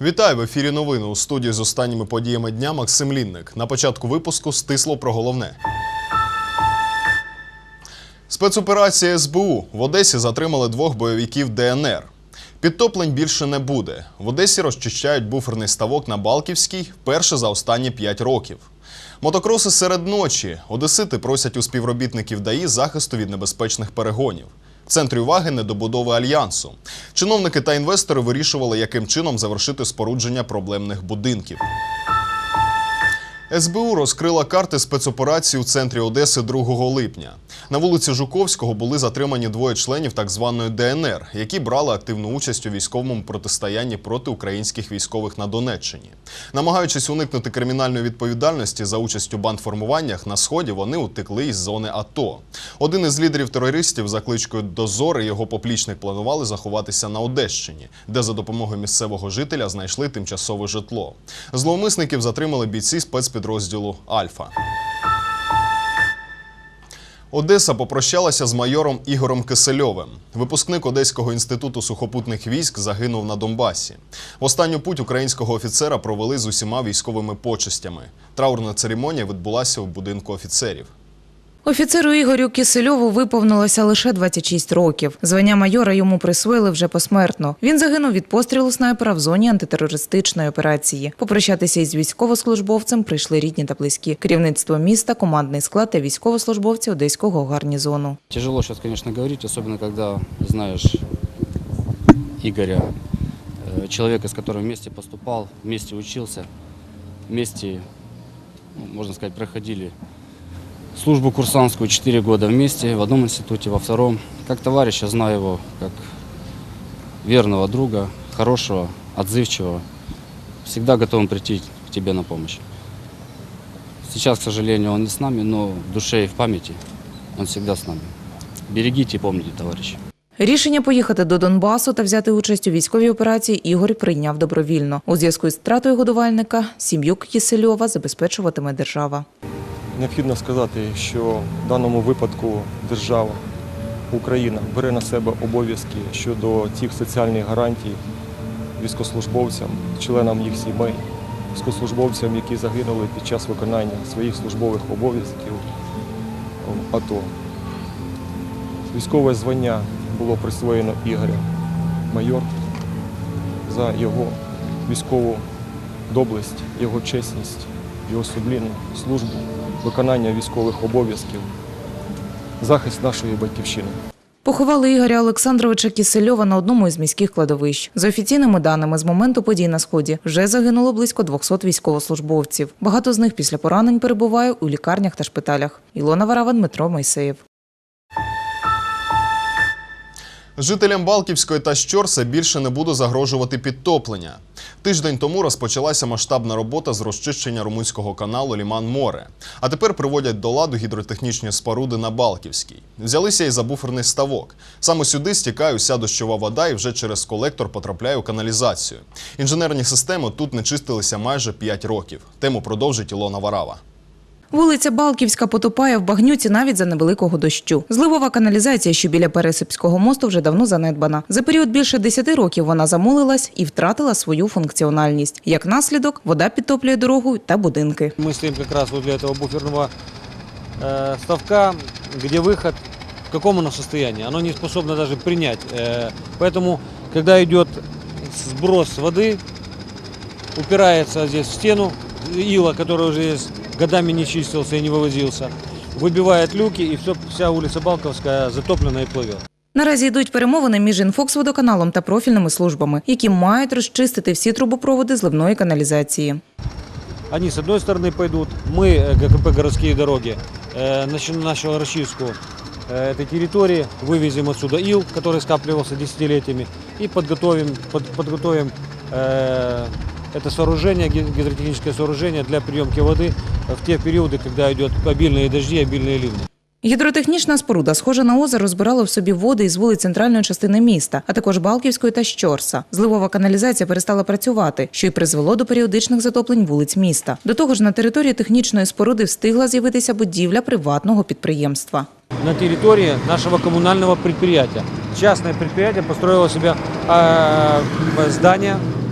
Вітаю в ефірі новини у студії з останніми подіями дня Максим Лінник. На початку випуску стисло про головне. Спецоперація СБУ в Одесі затримали двох бойовиків ДНР. Підтоплень більше не буде. В Одесі розчищають буферний ставок на Балківській вперше за останні 5 років. Мотокроси серед ночі. Одесити просять у співробітників ДАІ захисту від небезпечних перегонів. В центрі уваги недобудови альянсу. Чиновники та інвестори вирішували, яким чином завершити спорудження проблемних будинків. СБУ розкрила карти спецоперації у центрі Одеси 2 липня. На вулиці Жуковського були затримані двоє членів так званої ДНР, які брали активну участь у військовому протистоянні проти українських військових на Донеччині. Намагаючись уникнути кримінальної відповідальності за участь у бандформуваннях на сході, вони утекли із зони АТО. Один із лідерів терористів за кличкою Дозор і його поплічник планували заховатися на Одещині, де за допомогою місцевого жителя знайшли тимчасове житло. Зловмисників затримали бійці спецпідрозділу Альфа. Одеса попрощалася з майором Ігорем Кисельовим. Випускник Одеського інституту сухопутних військ загинув на Донбасі. Останню путь українського офіцера провели з усіма військовими почестями. Траурна церемонія відбулася в будинку офіцерів. Офіцеру Ігорю Кисельову виповнилося лише 26 років. Звання майора йому присвоїли вже посмертно. Він загинув від пострілу снайпера в зоні антитерористичної операції. Попрощатися із військовослужбовцем прийшли рідні та близькі. Керівництво міста, командний склад та військовослужбовці одеського гарнізону. Тяжело сейчас, конечно, говорить, особенно когда знаешь Игоря, э, человека, с которым вместе поступал, вместе учился, вместе, ну, можно сказать, проходили службу курсантскую 4 года вместе, в одном институте, во втором. Как товарища знаю его, как верного друга, хорошего, отзывчивого, всегда готовым прийти к тебе на помощь. Сейчас, к сожалению, он не с нами, но в душе и в памяти он всегда с нами. Берегите и помните, товарищи. Рішення поїхати до Донбасу та взяти участь у військовій операції Ігор прийняв добровільно. У зв'язку із втратою годувальника сім'ю Кисельова забезпечуватиме держава. Необхідно сказати, що в даному випадку держава, Україна бере на себе обов'язки щодо тих соціальних гарантій військовослужбовцям, членам їх сімей, військовослужбовцям, які загинули під час виконання своїх службових обов'язків в АТО. Військове звання було присвоєно Ігоря майор за його військову доблесть, його чесність, його сумлінну службу, виконання військових обов'язків, захист нашої батьківщини. Поховали Ігоря Олександровича Кісельова на одному із міських кладовищ. За офіційними даними, з моменту подій на сході вже загинуло близько 200 військовослужбовців. Багато з них після поранень перебуває у лікарнях та шпиталях. Ілона Варава, Дмитро Мойсеєв. Жителям Балківської та Щорса більше не буде загрожувати підтоплення. Тиждень тому розпочалася масштабна робота з розчищення румунського каналу Ліман-Море. А тепер приводять до ладу гідротехнічні споруди на Балківській. Взялися і за буферний ставок. Саме сюди стікає уся дощова вода і вже через колектор потрапляє у каналізацію. Інженерні системи тут не чистилися майже 5 років. Тему продовжить Ілона Варава. Вулиця Балківська потопає в багнюці навіть за невеликого дощу. Зливова каналізація, що біля Пересипського мосту, вже давно занедбана. За період більше 10 років вона замулилась і втратила свою функціональність. Як наслідок, вода підтоплює дорогу та будинки. Мы стоим как раз возле этого буферного э, ставка, где выход, в каком оно состоянии. Оно не способно даже принять. Э, поэтому, когда идет сброс воды, упирается здесь в стену, ила, который уже здесь годами не чистился и не вывозился, выбивает люки, и все, вся улица Балковская затоплена и плывет. Наразі йдуть перемовини між інфоксводоканалом та профільними службами, які мають розчистити всі трубопроводи зливної каналізації. Они с одной стороны пойдут, мы, э, ГКП «Городские дороги», э, начи- нашу расчистку э, этой территории, вывезем отсюда ил, который скапливался десятилетиями, и подготовим, под- подготовим э, это сооружение, ги- гидротехническое сооружение для приемки воды в те периоды, когда идет обильные дожди, обильные ливни. Гідротехнічна споруда, схожа на озеро, збирала в собі води із вулиць центральної частини міста, а також Балківської та Щорса. Зливова каналізація перестала працювати, що й призвело до періодичних затоплень вулиць міста. До того ж, на території технічної споруди встигла з'явитися будівля приватного підприємства. на территории нашего коммунального предприятия. Частное предприятие построило себе э, здание. Э,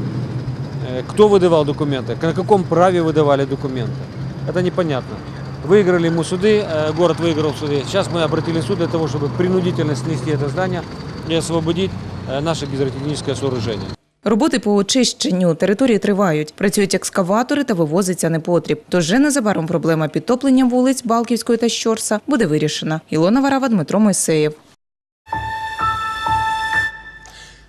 Кто выдавал документы, на каком праве выдавали документы, это непонятно. Выиграли мы суды, э, город выиграл суды. Сейчас мы обратили в суд для того, чтобы принудительно снести это здание и освободить э, наше гидротехническое сооружение. Роботи по очищенню території тривають. Працюють екскаватори та вивозиться непотріб. Тож вже незабаром проблема підтоплення вулиць Балківської та Щорса буде вирішена. Ілона Варава, Дмитро Мойсеєв.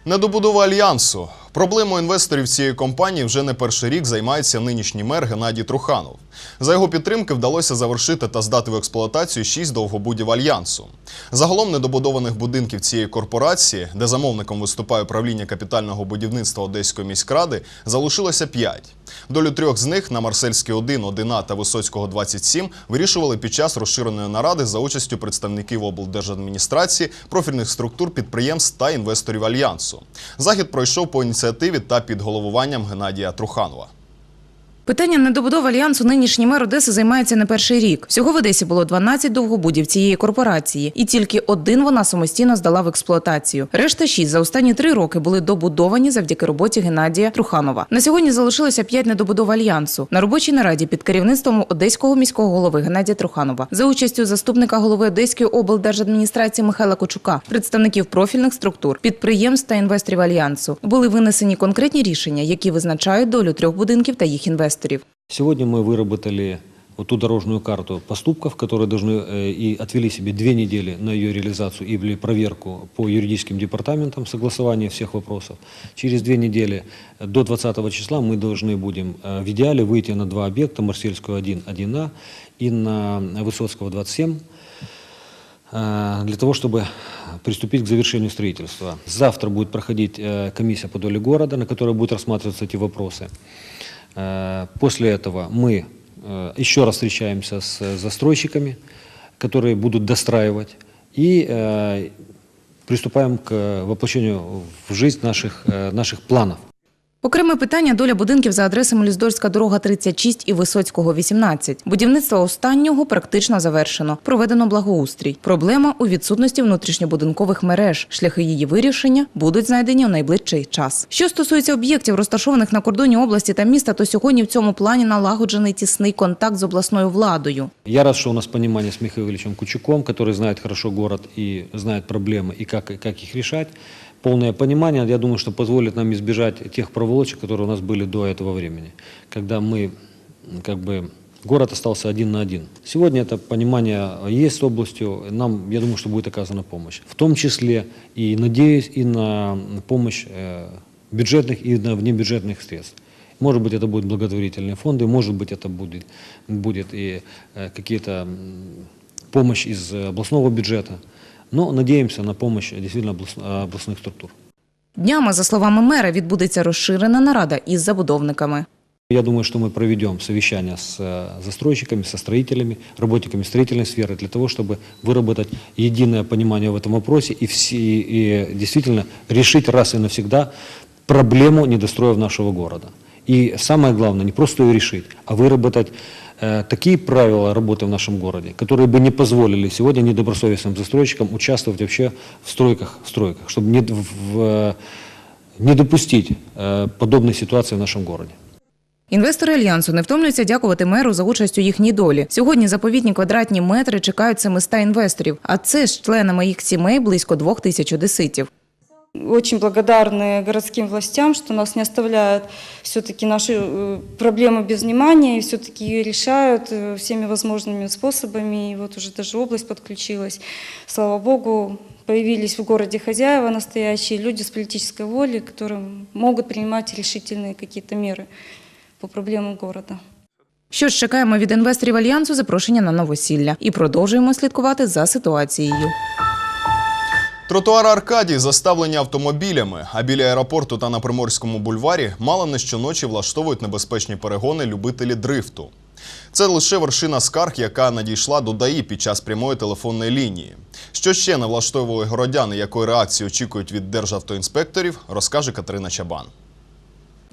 Недобудова альянсу. Проблемою інвесторів цієї компанії вже не перший рік займається нинішній мер Геннадій Труханов. За його підтримки вдалося завершити та здати в експлуатацію шість довгобудів альянсу. Загалом недобудованих будинків цієї корпорації, де замовником виступає управління капітального будівництва Одеської міськради, залишилося п'ять. Долю трьох з них на Марсельській 1, 1А та Висоцького 27 вирішували під час розширеної наради за участю представників облдержадміністрації, профільних структур підприємств та інвесторів альянсу. Захід пройшов по ініціативі та під головуванням Геннадія Труханова. Питання недобудови альянсу нинішній мер Одеси займається не перший рік. Всього в Одесі було 12 довгобудів цієї корпорації, і тільки один вона самостійно здала в експлуатацію. Решта шість за останні три роки були добудовані завдяки роботі Геннадія Труханова. На сьогодні залишилося п'ять недобудов альянсу на робочій нараді під керівництвом одеського міського голови Геннадія Труханова за участю заступника голови Одеської облдержадміністрації Михайла Кочука, представників профільних структур, підприємств та інвесторів альянсу були винесені конкретні рішення, які визначають долю трьох будинків та їх інвесторів. Сегодня мы выработали вот ту дорожную карту поступков, которые должны э, и отвели себе две недели на ее реализацию или проверку по юридическим департаментам, согласование всех вопросов. Через две недели э, до 20 числа мы должны будем э, в идеале выйти на два объекта, Марсельскую 1, 1А и на Высоцкого 27, э, для того, чтобы приступить к завершению строительства. Завтра будет проходить комиссия по доле города, на которой будут рассматриваться эти вопросы. Э, После этого мы э, еще раз встречаемся с э, застройщиками, которые будут достраивать, и приступаем к воплощению в жизнь наших, наших планов. Окреме питання доля будинків за адресами Ліздорська дорога 36 і Висоцького 18. Будівництво останнього практично завершено. Проведено благоустрій. Проблема у відсутності внутрішньобудинкових мереж. Шляхи її вирішення будуть знайдені у найближчий час. Що стосується об'єктів, розташованих на кордоні області та міста, то сьогодні в цьому плані налагоджений тісний контакт з обласною владою. Я рад, что у нас понимание с Михаилом Ильичем Кучуком, который знает хорошо город и знает проблемы и как, и как их решать. Полное понимание, я думаю, что позволит нам избежать тех проволочек, которые у нас были до этого времени, когда мы, как бы, город остался один на один. Сегодня это понимание есть с областью, нам, я думаю, что будет оказана помощь. В том числе и, надеюсь, и на помощь э, бюджетных и на внебюджетных средств. Может быть, это будут благотворительные фонды, может быть, это будет, будет и э, какие-то помощь из э, областного бюджета. Но надеемся на помощь э, действительно облас- э, областных структур. Днями, за словами мера, відбудеться розширена нарада із забудовниками. Я думаю, что мы проведем совещание с э, застройщиками, со строителями, работниками строительной сферы для того, чтобы выработать единое понимание в этом вопросе и, все, и действительно решить раз и навсегда проблему недостроев нашего города. И самое главное, не просто ее решить, а выработать э, такие правила работы в нашем городе, которые бы не позволили сегодня недобросовестным застройщикам участвовать вообще в стройках, в стройках чтобы не, в- в- не допустить э, подобной ситуации в нашем городе. Інвестори альянсу не втомлюються дякувати меру за участь у їхній долі. Сьогодні заповітні квадратні метри чекають 700 інвесторів, а це з членами їх сімей близько двох тисяч одеситів. Очень благодарны городским властям, что нас не оставляют все-таки наши э, проблемы без внимания и все-таки решают э, всеми возможными способами. И вот уже даже область подключилась. Слава Богу, появились в городе хозяева настоящие, люди с политической волей, которые могут принимать решительные какие-то меры по проблемам города. Що ж, чекаємо від інвесторів альянсу запрошення на новосілля і продовжуємо слідкувати за ситуацією. Тротуари Аркадії заставлені автомобілями, а біля аеропорту та на Приморському бульварі мало не щоночі влаштовують небезпечні перегони любителі дрифту. Це лише вершина скарг, яка надійшла до ДАІ під час прямої телефонної лінії. Що ще не влаштовували городяни, якої реакції очікують від державтоінспекторів, розкаже Катерина Чабан.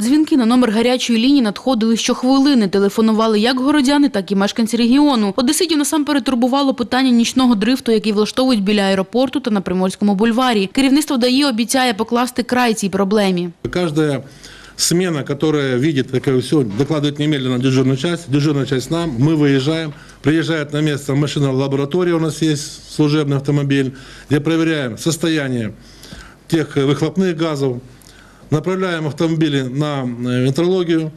Дзвінки на номер гарячої лінії надходили щохвилини. Телефонували як городяни, так і мешканці регіону. Одеситів насамперед турбувало питання нічного дрифту, який влаштовують біля аеропорту та на Приморському бульварі. Керівництво ДАІ обіцяє покласти край цій проблемі. Каждая смена, которая видит такое все, докладывает немедленно дежурную часть. Дежурная часть нам, мы выезжаем. Приезжает на место машина лаборатория, у нас есть служебный автомобиль, где проверяем состояние тех э, выхлопных газов. Направляем автомобили на э, метрологию.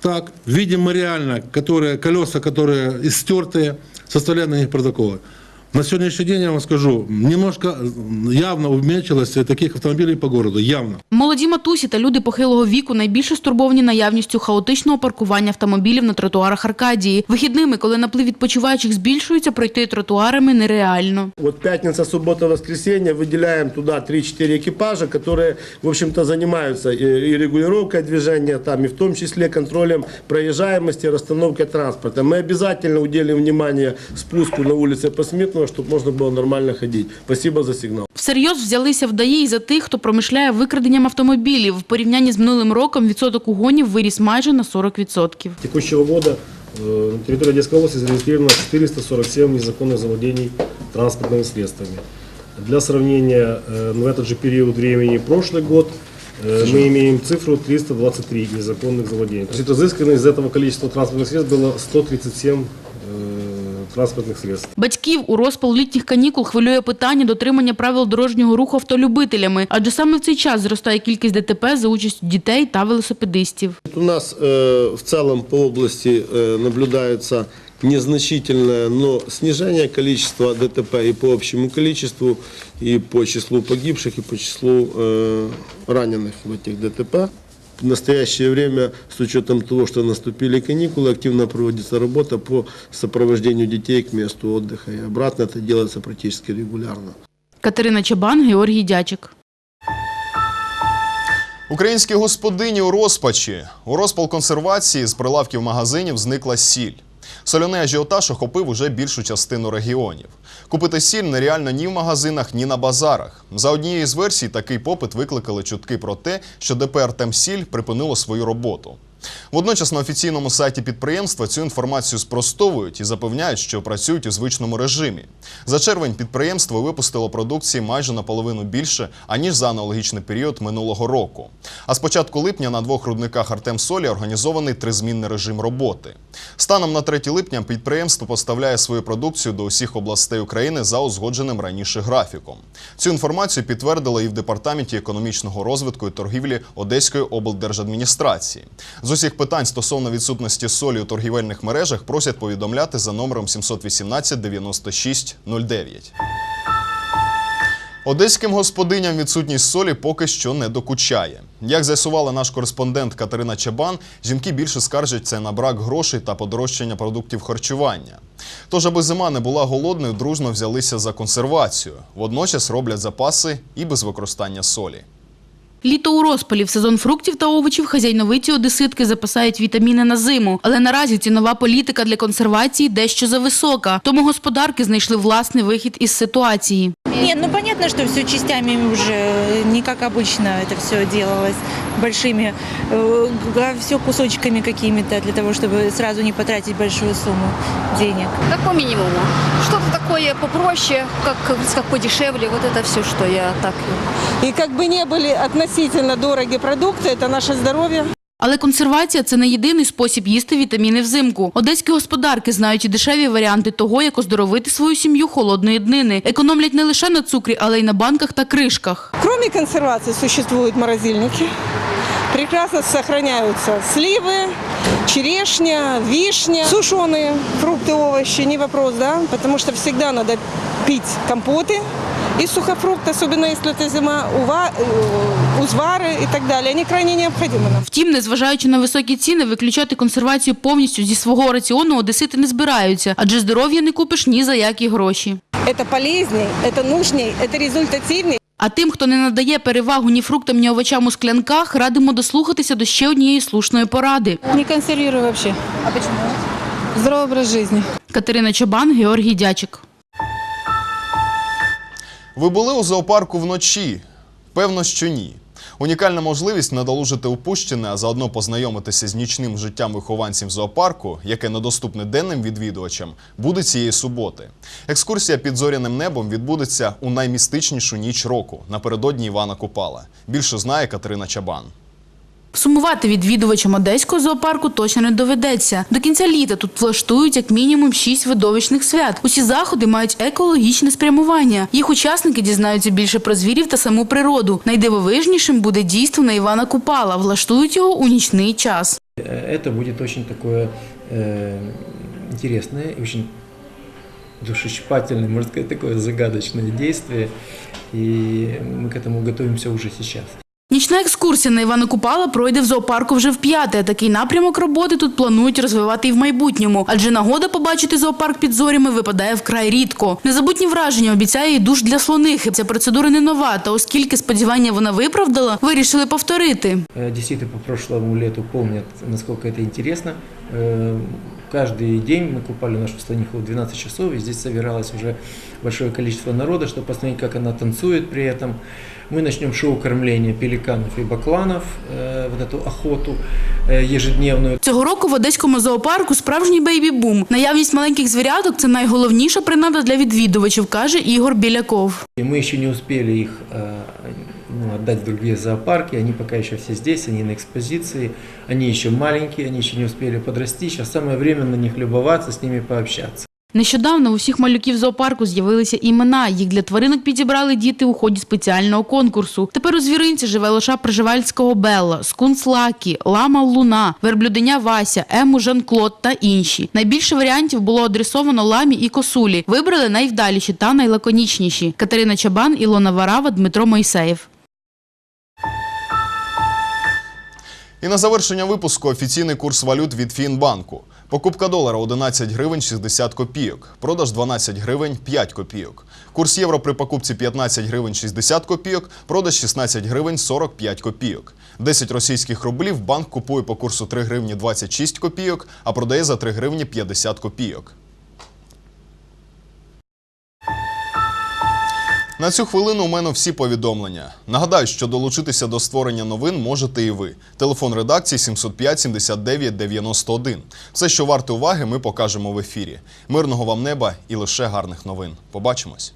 Так, видим мы реально, которые, колеса, которые истертые, составляем на них протоколы. На сегодняшний день, я вам скажу, немножко э, явно уменьшилось таких автомобилей по городу, явно. Молоді матусі та люди похилого віку найбільше стурбовані наявністю хаотичного паркування автомобілів на тротуарах Аркадії. Вихідними, коли наплив відпочиваючих збільшується, пройти тротуарами нереально. Вот пятница, суббота, воскресенье выделяем туда 3-4 экипажа, которые, в общем-то, занимаются и и регулировкой движения, там, и в том числе контролем проезжаемости, расстановкой транспорта. Мы обязательно уделим внимание спуску на улице Посмертного, чтобы можно было нормально ходить. Спасибо за сигнал. Всерйоз взялися в ДАІ і за тих, хто промишляє викраденням автомобілів. В порівнянні з минулим роком відсоток угонів виріс майже на 40%. текущего года э, на территории Одесской области зарегистрировано 447 незаконных завладений транспортными средствами. Для сравнения, э, в этот же период времени прошлый год э, мы имеем цифру 323 незаконных завладений. То есть изыскано из этого количества транспортных средств было 137 э, транспортных средств. Батьків у розпал літніх канікул хвилює питання дотримання правил дорожнього руху автолюбителями, адже саме в цей час зростає кількість ДТП за участю дітей та велосипедистів. У нас э, в целом по области э, наблюдается незначительное, но снижение количества ДТП и по общему количеству, и по числу погибших, и по числу э, раненых в этих ДТП. В настоящее время, с учетом того, что наступили каникулы, активно проводится работа по сопровождению детей к месту отдыха. И обратно это делается практически регулярно. Катерина Чабан, Георгій Дячик. Українські господині у розпачі. У розпал консервації з прилавків магазинів зникла сіль. Соляний ажіотаж охопив уже більшу частину регіонів. Купити сіль нереально ні в магазинах, ні на базарах. За однією з версій, такий попит викликали чутки про те, що ДП «Артемсіль» припинило свою роботу. Водночас на офіційному сайті підприємства цю інформацію спростовують і запевняють, що працюють у звичному режимі. За червень підприємство випустило продукції майже наполовину більше, аніж за аналогічний період минулого року. А з початку липня на двох рудниках Артемсолі організований тризмінний режим роботи. Станом на 3 липня підприємство поставляє свою продукцію до усіх областей України за узгодженим раніше графіком. Цю інформацію підтвердили і в департаменті економічного розвитку і торгівлі Одеської облдержадміністрації. З усіх питань стосовно відсутності солі у торгівельних мережах просять повідомляти за номером 718 96 09. Одеським господиням відсутність солі поки що не докучає. Як з'ясувала наш кореспондент Катерина Чабан, жінки більше скаржаться на брак грошей та подорожчання продуктів харчування. Тож, аби зима не була голодною, дружно взялися за консервацію. Водночас роблять запаси і без використання солі. Літо у розпалі в сезон фруктів та овочів хазяйновиті одеситки запасають вітаміни на зиму. Але наразі цінова політика для консервації дещо зависока. Тому господарки знайшли власний вихід із ситуації. Нет, ну понятно, что все частями уже, не как обычно это все делалось большими, э, а все кусочками какими-то для того, чтобы сразу не потратить большую сумму денег. Да по минимуму. Что-то такое попроще, как, как подешевле. Вот это все, что я так И как бы не были относительно дороги продукты, это наше здоровье. Але консервація це не єдиний спосіб їсти вітаміни взимку. Одеські господарки знають і дешеві варіанти того, як оздоровити свою сім'ю холодної днини. Економлять не лише на цукрі, але й на банках та кришках. Кроме консервации существуют морозильники. Прекрасно сохраняются сливы, черешня, вишня, сушеные фрукты, овощи, не вопрос, да? Потому что всегда надо пить компоты и сухофрукты, особенно если это зима, ува- э, узвары и так далее. Они крайне необходимы нам. Втім, незважаючи на високі ціни, виключати консервацію повністю зі свого раціону одесити не збираються, адже здоров'я не купиш ні за які гроші. Это полезней, это нужней, это результативней. А тим, хто не надає перевагу ні фруктам, ні овочам у склянках, радимо дослухатися до ще однієї слушної поради. Не консервирую вообще. А почему? Здоровый образ жизни. Катерина Чабан, Георгій Дячик. Ви були у зоопарку вночі? Певно, що ні. Унікальна можливість надолужити упущене, а заодно познайомитися з нічним життям вихованців зоопарку, яке недоступне денним відвідувачам, буде цієї суботи. Екскурсія під зоряним небом відбудеться у наймістичнішу ніч року напередодні Івана Купала. Більше знає Катерина Чабан. Сумувати відвідувачам одеського зоопарку точно не доведеться. До кінця літа тут влаштують як мінімум шість видовищних свят. Усі заходи мають екологічне спрямування. Їх учасники дізнаються більше про звірів та саму природу. Найдивовижнішим буде дійство на Івана Купала. Влаштують його у нічний час. Это будет очень такое э, интересное и очень душещипательное, можно сказать, такое загадочное действие. И мы к этому готовимся уже сейчас. Нічна екскурсія на Івана Купала пройде в зоопарку вже вп'яте. Такий напрямок роботи тут планують розвивати і в майбутньому, адже нагода побачити зоопарк під зорями випадає вкрай рідко. Незабутні враження обіцяє і душ для слонихи. Ця процедура не нова, та оскільки сподівання вона виправдала, вирішили повторити. Э, Действительно, по прошлому лету помнят, насколько это интересно. Э, Каждый день мы купали нашу слониху в 12 часов, и здесь собиралось уже большое количество народа, чтобы посмотреть, как она танцует при этом. Мы начнем шоу кормления пеликанов и бакланов, э, вот эту охоту э, ежедневную. Цього року в одеському зоопарку справжній бейбі-бум. Наявність маленьких звіряток це найголовніша принада для відвідувачів, каже Ігор Біляков. И мы еще не успели их э, ну, отдать в другие зоопарки, они пока еще все здесь, они на экспозиции, они еще маленькие, они еще не успели подрасти, сейчас самое время на них любоваться, с ними пообщаться. Нещодавно у всіх малюків зоопарку з'явилися імена. Їх для тваринок підібрали діти у ході спеціального конкурсу. Тепер у звіринці живе лоша Пржевальського Белла, скунс Лакі, лама Луна, верблюденя Вася, ему Жан-Клод та інші. Найбільше варіантів було адресовано ламі і косулі. Вибрали найвдаліші та найлаконічніші. Катерина Чабан, Ілона Варава, Дмитро Мойсеєв. І на завершення випуску офіційний курс валют від Фінбанку. Покупка долара 11 гривень 60 копійок, продаж 12 гривень 5 копійок. Курс євро при покупці 15 гривень 60 копійок, продаж 16 гривень 45 копійок. 10 російських рублів банк купує по курсу 3 гривні 26 копійок, а продає за 3 гривні 50 копійок. На цю хвилину у мене всі повідомлення. Нагадаю, що долучитися до створення новин можете і ви. Телефон редакції 705 79 91. Все, що варте уваги, ми покажемо в ефірі. Мирного вам неба і лише гарних новин. Побачимось.